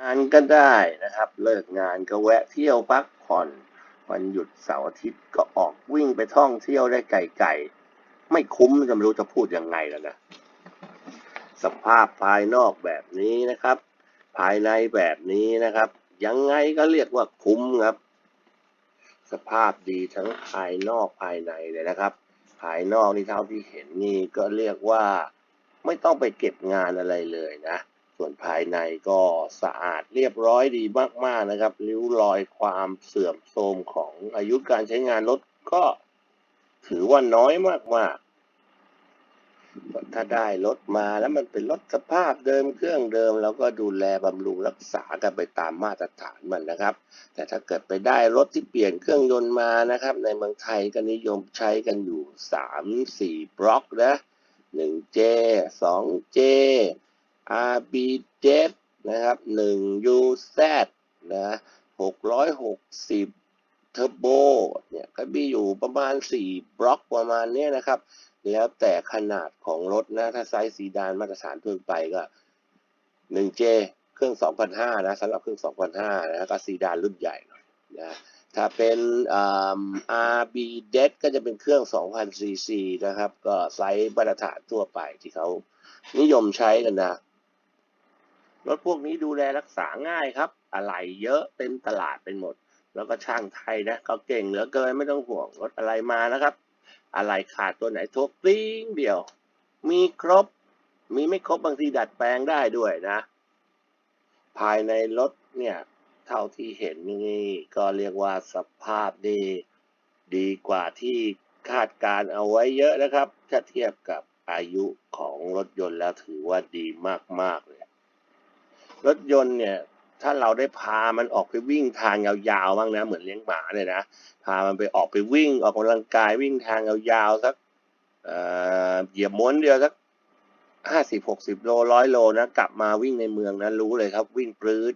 งานก็ได้นะครับ เลิกงานก็แวะเที่ยวพักผ่อน วันหยุดเสาร์อาทิตย์ก็ออกวิ่งไปท่องเที่ยวได้ไกลๆไม่คุ้มจะไม่รู้จะพูดยังไงแล้วนะสภาพภายนอกแบบนี้นะครับ ภายในแบบนี้นะครับ ยังไงก็เรียกว่าคุ้มครับ สภาพดีทั้งภายนอกภายในเลยนะครับ ภายนอกนี่เท่าที่เห็นนี่ก็เรียกว่า ไม่ต้องไปเก็บงานอะไรเลยนะ ส่วนภายในก็สะอาดเรียบร้อยดีมากๆนะครับ ริ้วรอยความเสื่อมโทรมของอายุการใช้งานรถก็ถือว่าน้อยมากๆ ถ้าได้รถมาแล้วมันเป็นรถสภาพเดิมเครื่องเดิมเราก็ดูแลบำรุงรักษากันไปตามมาตรฐานมันนะครับ แต่ถ้าเกิดไปได้รถที่เปลี่ยนเครื่องยนต์มานะครับ ในเมืองไทยก็นิยมใช้กันอยู่ 3-4 บล็อกนะ 1J 2J Rb7 นะครับ 1UZ นะ660 Turbo เนี่ยก็มีอยู่ประมาณ 4 บล็อกประมาณนี้นะครับ แล้วแต่ขนาดของรถนะ ถ้าไซส์ซีดานมาตรฐานทั่วไปก็ 1J เครื่อง2,500นะสำหรับเครื่อง2,500นะก็ซีดานรุ่นใหญ่หน่อยนะถ้าเป็น RB d e a ก็จะเป็นเครื่อง 2000cc นะครับ ก็ไซส์มาตรฐานทั่วไปที่เขานิยมใช้กันนะ รถพวกนี้ดูแลรักษาง่ายครับ อะไรเยอะเต็มตลาดเป็นหมด แล้วก็ช่างไทยนะเขาเก่งเหลือเกินไม่ต้องห่วงรถอะไรมานะครับ อะไรขาดตัวไหนทรกริ้งเดียว มีครบ มีไม่ครบบางทีดัดแปลงได้ด้วยนะ ภายในรถเนี่ยเท่าที่เห็นนี่ก็เรียกว่าสภาพดีดีกว่าที่คาดการเอาไว้เยอะนะครับ ถ้าเทียบกับอายุของรถยนต์แล้วถือว่าดีมากๆเลย รถยนต์เนี่ยถ้าเราได้พามันออกไปวิ่งทางยาวๆบ้างนะ เหมือนเลี้ยงหมาเนี่ยนะ พามันไปออกไปวิ่งออกกำลังกายวิ่งทางยาวๆสักเอ่อเหยียบม้วนเดียวสักห้าสิบหกสิบโลร้อยโลนะ กลับมาวิ่งในเมืองนะ รู้เลยครับวิ่งปลื้ด